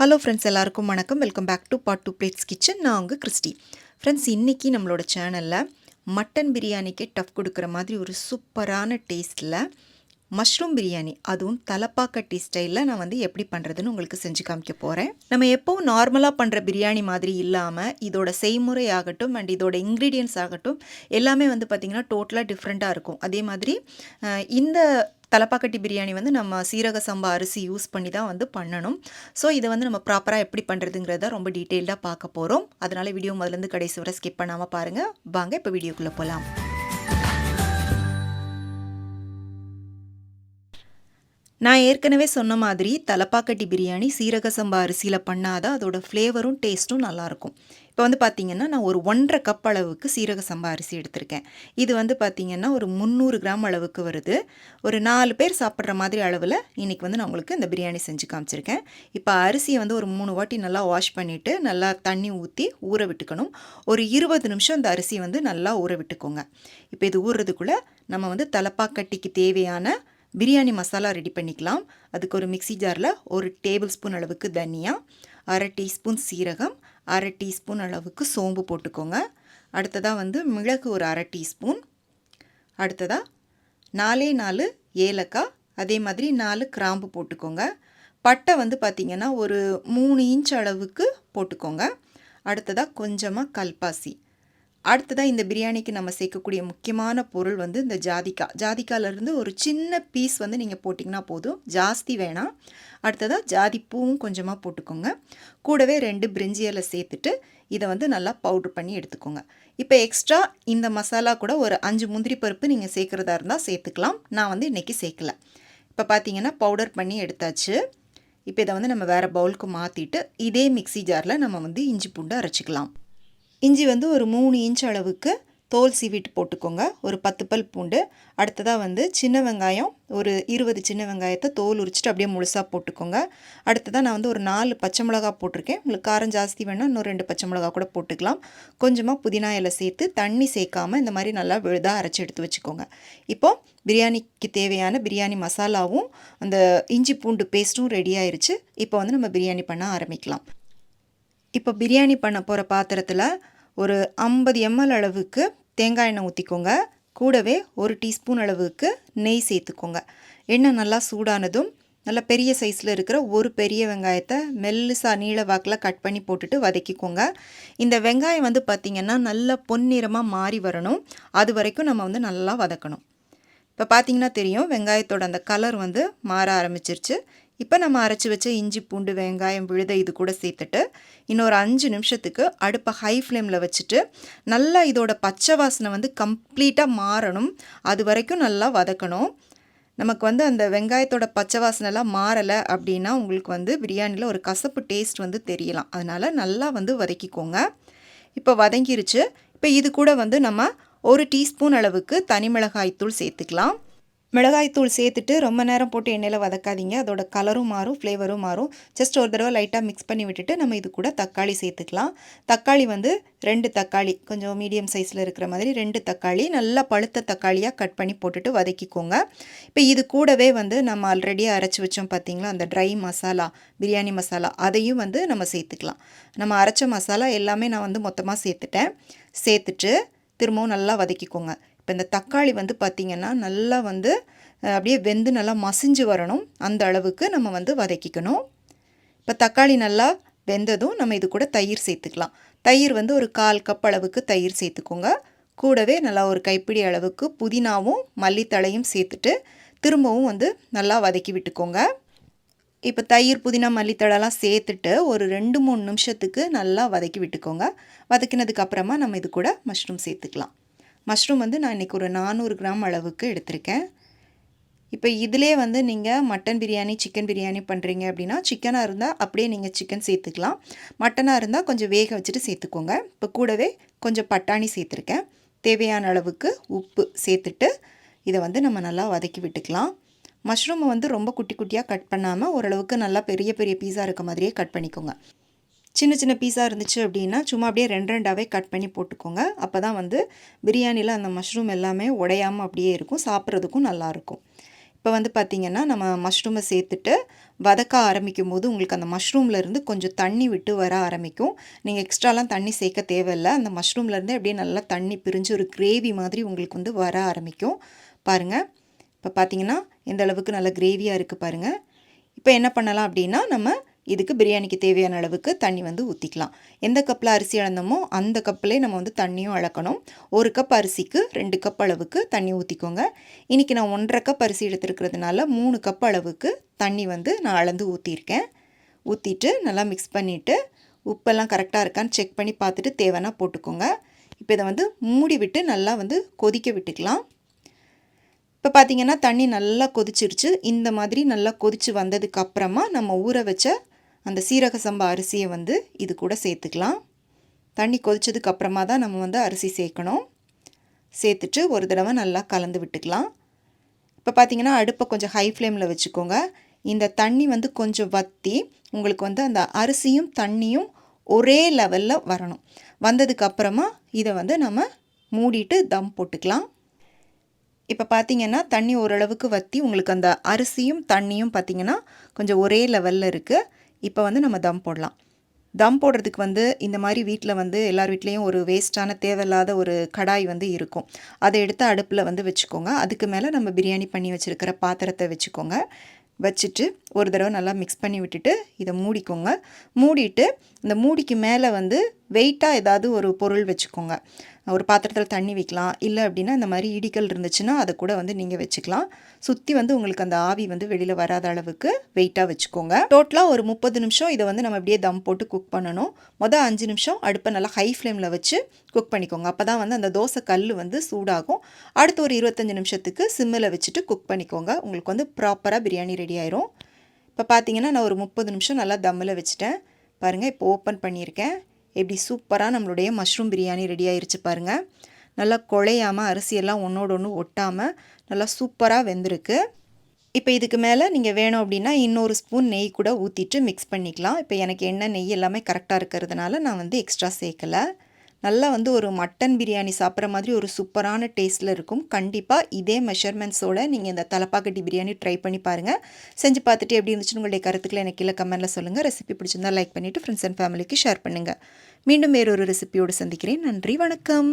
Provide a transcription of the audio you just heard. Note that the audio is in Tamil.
ஹலோ ஃப்ரெண்ட்ஸ் எல்லாருக்கும் வணக்கம். Welcome back to part two plates kitchen நான் உங்கள் கிறிஸ்டி. ஃப்ரெண்ட்ஸ் இன்றைக்கி நம்மளோட சேனலில் மட்டன் பிரியாணிக்கே டஃப் கொடுக்குற மாதிரி ஒரு சூப்பரான டேஸ்ட்டில் மஷ்ரூம் பிரியாணி. அதுவும் தலப்பாக்கட்டி ஸ்டைலில் நான் வந்து எப்படி பண்ணுறதுன்னு உங்களுக்கு செஞ்சு காமிக்க போகிறேன் நம்ம எப்போவும் நார்மலாக பண்ணுற பிரியாணி மாதிரி இல்லாமல் இதோட செய்முறை ஆகட்டும் அண்ட் இதோட இன்க்ரீடியன்ஸ் ஆகட்டும் எல்லாமே வந்து பார்த்திங்கன்னா டோட்டலாக டிஃப்ரெண்ட்டாக இருக்கும். அதே மாதிரி இந்த தலப்பாக்கட்டி பிரியாணி வந்து நம்ம சீரக சம்பா அரிசி யூஸ் பண்ணி தான் வந்து பண்ணணும். ஸோ இதை வந்து நம்ம ப்ராப்பராக எப்படி பண்ணுறதுங்கிறத ரொம்ப டீட்டெயில்டாக பார்க்க போகிறோம் அதனால் வீடியோ முதலேருந்து கடைசி வரை ஸ்கிப் பண்ணாமல் பாருங்கள் வாங்க இப்போ வீடியோக்குள்ளே போகலாம் நான் ஏற்கனவே சொன்ன மாதிரி தலப்பாக்கட்டி பிரியாணி சீரக சம்பா அரிசியில் பண்ணாதான் அதோடய ஃப்ளேவரும் டேஸ்ட்டும் நல்லாயிருக்கும். இப்போ வந்து பார்த்திங்கன்னா நான் ஒரு ஒன்றரை கப் அளவுக்கு சீரக சம்பா அரிசி எடுத்திருக்கேன். இது வந்து பார்த்திங்கன்னா ஒரு முந்நூறு கிராம் அளவுக்கு வருது. ஒரு நாலு பேர் சாப்பிட்ற மாதிரி அளவில் இன்றைக்கி வந்து நான் உங்களுக்கு இந்த பிரியாணி செஞ்சு காமிச்சிருக்கேன். இப்போ அரிசியை வந்து ஒரு மூணு வாட்டி நல்லா வாஷ் பண்ணிவிட்டு நல்லா தண்ணி ஊற்றி ஊற விட்டுக்கணும். ஒரு இருபது நிமிஷம் இந்த அரிசியை வந்து நல்லா ஊற விட்டுக்கோங்க. இப்போ இது ஊறுறதுக்குள்ளே நம்ம வந்து தலப்பாக்கட்டிக்கு தேவையான பிரியாணி மசாலா ரெடி பண்ணிக்கலாம். அதுக்கு ஒரு மிக்ஸி ஜாரில் ஒரு டேபிள் ஸ்பூன் அளவுக்கு தனியா அரை டீஸ்பூன் சீரகம் அரை டீஸ்பூன் அளவுக்கு சோம்பு போட்டுக்கோங்க. அடுத்ததாக வந்து மிளகு ஒரு அரை டீஸ்பூன். அடுத்ததாக நாலே நாலு ஏலக்காய் அதே மாதிரி நாலு கிராம்பு போட்டுக்கோங்க. பட்டை வந்து பார்த்திங்கன்னா ஒரு மூணு இன்ச் அளவுக்கு போட்டுக்கோங்க. அடுத்ததாக கொஞ்சமாக கல்பாசி. அடுத்ததாக இந்த பிரியாணிக்கு நம்ம சேர்க்கக்கூடிய முக்கியமான பொருள் வந்து இந்த ஜாதிக்காய் ஜாதிக்காயிலேருந்து ஒரு சின்ன பீஸ் வந்து நீங்கள் போட்டிங்கன்னா போதும். ஜாஸ்தி வேணாம். அடுத்ததாக ஜாதிப்பூவும் கொஞ்சமாக போட்டுக்கோங்க. கூடவே ரெண்டு பிரிஞ்சி இலை சேர்த்துட்டு இதை வந்து நல்லா பவுட்ரு பண்ணி எடுத்துக்கோங்க. இப்போ எக்ஸ்ட்ரா இந்த மசாலா கூட ஒரு அஞ்சு முந்திரி பருப்பு நீங்கள் சேர்க்குறதா இருந்தால் சேர்த்துக்கலாம். நான் வந்து இன்றைக்கி சேர்க்கல. இப்போ பார்த்தீங்கன்னா பவுடர் பண்ணி எடுத்தாச்சு. இப்போ இதை வந்து நம்ம வேறு பவுலுக்கு மாற்றிட்டு இதே மிக்ஸி ஜாரில் நம்ம வந்து இஞ்சி பூண்டு அரைச்சிக்கலாம். இஞ்சி வந்து ஒரு மூணு இன்ச் அளவுக்கு தோல் சீவிட்டு போட்டுக்கோங்க. ஒரு பத்து பல் பூண்டு. அடுத்ததாக வந்து சின்ன வெங்காயம். ஒரு இருபது சின்ன வெங்காயத்தை தோல் உரிச்சிட்டு அப்படியே முழுசாக போட்டுக்கோங்க. அடுத்ததாக நான் வந்து ஒரு நாலு பச்சை மிளகா போட்டிருக்கேன். உங்களுக்கு காரம் ஜாஸ்தி வேணால் இன்னும் ரெண்டு பச்சை மிளகா கூட போட்டுக்கலாம். கொஞ்சமாக புதினா இலை சேர்த்து தண்ணி சேர்க்காமல் இந்த மாதிரி நல்லா விழுதாக அரைச்சி எடுத்து வச்சுக்கோங்க. இப்போ பிரியாணிக்கு தேவையான பிரியாணி மசாலாவும் அந்த இஞ்சி பூண்டு பேஸ்ட்டும் ரெடி ஆயிடுச்சு இப்போ வந்து நம்ம பிரியாணி பண்ண ஆரம்பிக்கலாம். இப்போ பிரியாணி பண்ண போகிற பாத்திரத்தில் ஒரு ஐம்பது எம்எல் அளவுக்கு தேங்காய் எண்ணெய் ஊற்றிக்கோங்க. கூடவே ஒரு டீஸ்பூன் அளவுக்கு நெய் சேர்த்துக்கோங்க. எண்ணெய் நல்லா சூடானதும் நல்ல பெரிய சைஸில் இருக்கிற ஒரு பெரிய வெங்காயத்தை மெல்லுசாக நீள வாக்கில் கட் பண்ணி போட்டுட்டு வதக்கிக்கோங்க. இந்த வெங்காயம் வந்து பார்த்திங்கன்னா நல்லா பொன்னிறமாக மாறி வரணும். அது வரைக்கும் நம்ம வந்து நல்லா வதக்கணும். இப்போ பார்த்தீங்கன்னா தெரியும் வெங்காயத்தோட அந்த கலர் வந்து மாற ஆரம்பிச்சிருச்சு. இப்போ நம்ம அரைச்சி வச்ச இஞ்சி பூண்டு வெங்காயம் விழுத இது கூட சேர்த்துட்டு இன்னொரு அஞ்சு நிமிஷத்துக்கு அடுப்பை ஹை ஃப்ளேமில் வச்சுட்டு நல்லா இதோட பச்சை வாசனை வந்து கம்ப்ளீட்டாக மாறணும். அது வரைக்கும் நல்லா வதக்கணும். நமக்கு வந்து அந்த வெங்காயத்தோட பச்சை வாசனைலாம் மாறலை அப்படின்னா உங்களுக்கு வந்து பிரியாணியில் ஒரு கசப்பு டேஸ்ட் வந்து தெரியலாம். அதனால் நல்லா வந்து வதக்கிக்கோங்க. இப்போ வதங்கிருச்சு. இப்போ இது கூட வந்து நம்ம ஒரு டீஸ்பூன் அளவுக்கு தனி மிளகாய் தூள் சேர்த்துக்கலாம். மிளகாய்த்தூள் சேர்த்துட்டு ரொம்ப நேரம் போட்டு எண்ணெயில் வதக்காதீங்க. அதோட கலரும் மாறும் ஃப்ளேவரும் மாறும். ஜஸ்ட் ஒரு தடவை லைட்டாக மிக்ஸ் பண்ணி விட்டுட்டு நம்ம இது கூட தக்காளி சேர்த்துக்கலாம். தக்காளி வந்து ரெண்டு தக்காளி கொஞ்சம் மீடியம் சைஸில் இருக்கிற மாதிரி ரெண்டு தக்காளி நல்லா பழுத்த தக்காளியாக கட் பண்ணி போட்டுட்டு வதக்கிக்கோங்க. இப்போ இது கூடவே வந்து நம்ம ஆல்ரெடி அரைச்சி வச்சோம் பார்த்தீங்களா அந்த ட்ரை மசாலா பிரியாணி மசாலா அதையும் வந்து நம்ம சேர்த்துக்கலாம். நம்ம அரைச்ச மசாலா எல்லாமே நான் வந்து மொத்தமாக சேர்த்துட்டேன். சேர்த்துட்டு திரும்பவும் நல்லா வதக்கிக்கோங்க. இப்போ இந்த தக்காளி வந்து பார்த்திங்கன்னா நல்லா வந்து அப்படியே வெந்து நல்லா மசிஞ்சு வரணும். அந்த அளவுக்கு நம்ம வந்து வதக்கிக்கணும். இப்போ தக்காளி நல்லா வெந்ததும் நம்ம இது கூட தயிர் சேர்த்துக்கலாம். தயிர் வந்து ஒரு கால் கப் அளவுக்கு தயிர் சேர்த்துக்கோங்க. கூடவே நல்லா ஒரு கைப்பிடி அளவுக்கு புதினாவும் மல்லித்தழையும் சேர்த்துட்டு திரும்பவும் வந்து நல்லா வதக்கி விட்டுக்கோங்க. இப்போ தயிர் புதினா மல்லித்தழெல்லாம் சேர்த்துட்டு ஒரு ரெண்டு மூணு நிமிஷத்துக்கு நல்லா வதக்கி விட்டுக்கோங்க. வதக்கினதுக்கு அப்புறமா நம்ம இது கூட மஷ்ரூம் சேர்த்துக்கலாம். மஷ்ரூம் வந்து நான் இன்றைக்கி ஒரு நானூறு கிராம் அளவுக்கு எடுத்திருக்கேன். இப்போ இதிலே வந்து நீங்கள் மட்டன் பிரியாணி சிக்கன் பிரியாணி பண்ணுறீங்க அப்படின்னா சிக்கனாக இருந்தால் அப்படியே நீங்கள் சிக்கன் சேர்த்துக்கலாம். மட்டனாக இருந்தால் கொஞ்சம் வேக வச்சுட்டு சேர்த்துக்கோங்க. இப்போ கூடவே கொஞ்சம் பட்டாணி சேர்த்துருக்கேன். தேவையான அளவுக்கு உப்பு சேர்த்துட்டு இதை வந்து நம்ம நல்லா வதக்கி விட்டுக்கலாம். மஷ்ரூமை வந்து ரொம்ப குட்டி குட்டியாக கட் பண்ணாமல் ஓரளவுக்கு நல்லா பெரிய பெரிய பீஸாக இருக்க மாதிரியே கட் பண்ணிக்கோங்க. சின்ன சின்ன பீஸாக இருந்துச்சு அப்படின்னா சும்மா அப்படியே ரெண்டு ரெண்டாவே கட் பண்ணி போட்டுக்கோங்க. அப்போ தான் வந்து பிரியாணியில் அந்த மஷ்ரூம் எல்லாமே உடையாமல் அப்படியே இருக்கும். சாப்பிட்றதுக்கும் நல்லாயிருக்கும் இப்போ வந்து பார்த்திங்கன்னா நம்ம மஷ்ரூமை சேர்த்துட்டு வதக்க ஆரம்பிக்கும் போது உங்களுக்கு அந்த மஷ்ரூம்லேருந்து கொஞ்சம் தண்ணி விட்டு வர ஆரம்பிக்கும். நீங்கள் எக்ஸ்ட்ராலாம் தண்ணி சேர்க்க தேவையில்லை. அந்த மஷ்ரூம்லேருந்து அப்படியே நல்லா தண்ணி பிரிஞ்சு ஒரு கிரேவி மாதிரி உங்களுக்கு வந்து வர ஆரம்பிக்கும். பாருங்கள் இப்போ பார்த்தீங்கன்னா எந்த அளவுக்கு நல்ல கிரேவியாக இருக்குது பாருங்கள் இப்போ என்ன பண்ணலாம் அப்படின்னா நம்ம இதுக்கு பிரியாணிக்கு தேவையான அளவுக்கு தண்ணி வந்து ஊற்றிக்கலாம் எந்த கப்பில் அரிசி அளந்தோமோ அந்த கப்பிலே நம்ம வந்து தண்ணியும் அளக்கணும். ஒரு கப் அரிசிக்கு ரெண்டு கப் அளவுக்கு தண்ணி ஊற்றிக்கோங்க இன்றைக்கி நான் ஒன்றரை கப் அரிசி எடுத்துருக்கிறதுனால மூணு கப் அளவுக்கு தண்ணி வந்து நான் அளந்து ஊற்றிருக்கேன் ஊற்றிட்டு நல்லா மிக்ஸ் பண்ணிவிட்டு உப்பெல்லாம் கரெக்டாக இருக்கான்னு செக் பண்ணி பார்த்துட்டு தேவைன்னா போட்டுக்கோங்க. இப்போ இதை வந்து மூடி விட்டு நல்லா வந்து கொதிக்க விட்டுக்கலாம். இப்போ பார்த்திங்கன்னா தண்ணி நல்லா கொதிச்சிருச்சு. இந்த மாதிரி நல்லா கொதித்து வந்ததுக்கு அப்புறமா நம்ம ஊற வச்ச அந்த சீரக சம்பா அரிசியை வந்து இது கூட சேர்த்துக்கலாம். தண்ணி கொதிச்சதுக்கு அப்புறமா தான் நம்ம வந்து அரிசி சேர்க்கணும். சேர்த்துட்டு ஒரு தடவை நல்லா கலந்து விட்டுக்கலாம். இப்போ பார்த்தீங்கன்னா அடுப்பை கொஞ்சம் ஹை ஃப்ளேமில் வச்சுக்கோங்க. இந்த தண்ணி வந்து கொஞ்சம் வற்றி உங்களுக்கு வந்து அந்த அரிசியும் தண்ணியும் ஒரே லெவலில் வரணும். வந்ததுக்கு அப்புறமா இதை வந்து நம்ம மூடிட்டு தம் போட்டுக்கலாம். இப்போ பார்த்தீங்கன்னா தண்ணி ஓரளவுக்கு வற்றி உங்களுக்கு அந்த அரிசியும் தண்ணியும் பார்த்திங்கன்னா கொஞ்சம் ஒரே லெவலில் இருக்குது இப்போ வந்து நம்ம தம் போடலாம். தம் போடுறதுக்கு வந்து இந்த மாதிரி வீட்டில் வந்து எல்லார் வீட்லேயும் ஒரு வேஸ்ட்டான தேவையில்லாத ஒரு கடாய் வந்து இருக்கும். அதை எடுத்து அடுப்பில் வந்து வச்சுக்கோங்க. அதுக்கு மேலே நம்ம பிரியாணி பண்ணி வச்சுருக்கிற பாத்திரத்தை வச்சுக்கோங்க. வச்சுட்டு ஒரு தடவை நல்லா மிக்ஸ் பண்ணி விட்டுட்டு இதை மூடிக்கோங்க. மூடிட்டு இந்த மூடிக்கு மேலே வந்து வெயிட்டாக ஏதாவது ஒரு பொருள் வச்சுக்கோங்க. ஒரு பாத்திரத்தில் தண்ணி வைக்கலாம். இல்லை அப்படின்னா இந்த மாதிரி இடிக்கல் இருந்துச்சுன்னா அதை கூட வந்து நீங்கள் வச்சுக்கலாம். சுற்றி வந்து உங்களுக்கு அந்த ஆவி வந்து வெளியில் வராத அளவுக்கு வெயிட்டாக வச்சுக்கோங்க. டோட்டலாக ஒரு முப்பது நிமிஷம் இதை வந்து நம்ம அப்படியே தம் போட்டு குக் பண்ணணும். மொதல் அஞ்சு நிமிஷம் அடுப்பை நல்லா ஹை ஃப்ளேமில் வச்சு குக் பண்ணிக்கோங்க. அப்போ தான் வந்து அந்த தோசை கல் வந்து சூடாகும். அடுத்து ஒரு இருபத்தஞ்சி நிமிஷத்துக்கு சிம்மில் வச்சுட்டு குக் பண்ணிக்கோங்க. உங்களுக்கு வந்து ப்ராப்பராக பிரியாணி ரெடி ஆயிரும். இப்போ பார்த்தீங்கன்னா நான் ஒரு முப்பது நிமிஷம் நல்லா தம்மில் வச்சுட்டேன். பாருங்கள் இப்போ ஓப்பன் பண்ணியிருக்கேன். எப்படி சூப்பராக நம்மளுடைய மஷ்ரூம் பிரியாணி ரெடி ஆயிடுச்சு பாருங்கள் நல்லா குழையாமல் அரிசியெல்லாம் ஒன்றோட ஒன்று ஒட்டாமல் நல்லா சூப்பராக வெந்திருக்கு. இப்போ இதுக்கு மேலே நீங்கள் வேணும் அப்படின்னா இன்னொரு ஸ்பூன் நெய் கூட ஊற்றிட்டு மிக்ஸ் பண்ணிக்கலாம். இப்போ எனக்கு என்ன நெய் எல்லாமே கரெக்டாக இருக்கிறதுனால நான் வந்து எக்ஸ்ட்ரா சேர்க்கலை. நல்லா வந்து ஒரு மட்டன் பிரியாணி சாப்பிட்ற மாதிரி ஒரு சூப்பரான டேஸ்ட்டில் இருக்கும். கண்டிப்பாக இதே மெஷர்மெண்ட்ஸோடு நீங்கள் இந்த தலப்பாக்கட்டி பிரியாணி ட்ரை பண்ணி பாருங்கள் செஞ்சு பார்த்துட்டு எப்படி இருந்துச்சுன்னு உங்களுடைய கருத்துக்களை எனக்கு கீழே கமெண்ட்டில் சொல்லுங்கள் ரெசிபி பிடிச்சிருந்தால் லைக் பண்ணிவிட்டு ஃப்ரெண்ட்ஸ் அண்ட் ஃபேமிலிக்கு ஷேர் பண்ணுங்கள் மீண்டும் வேறொரு ரெசிபியோடு சந்திக்கிறேன். நன்றி வணக்கம்.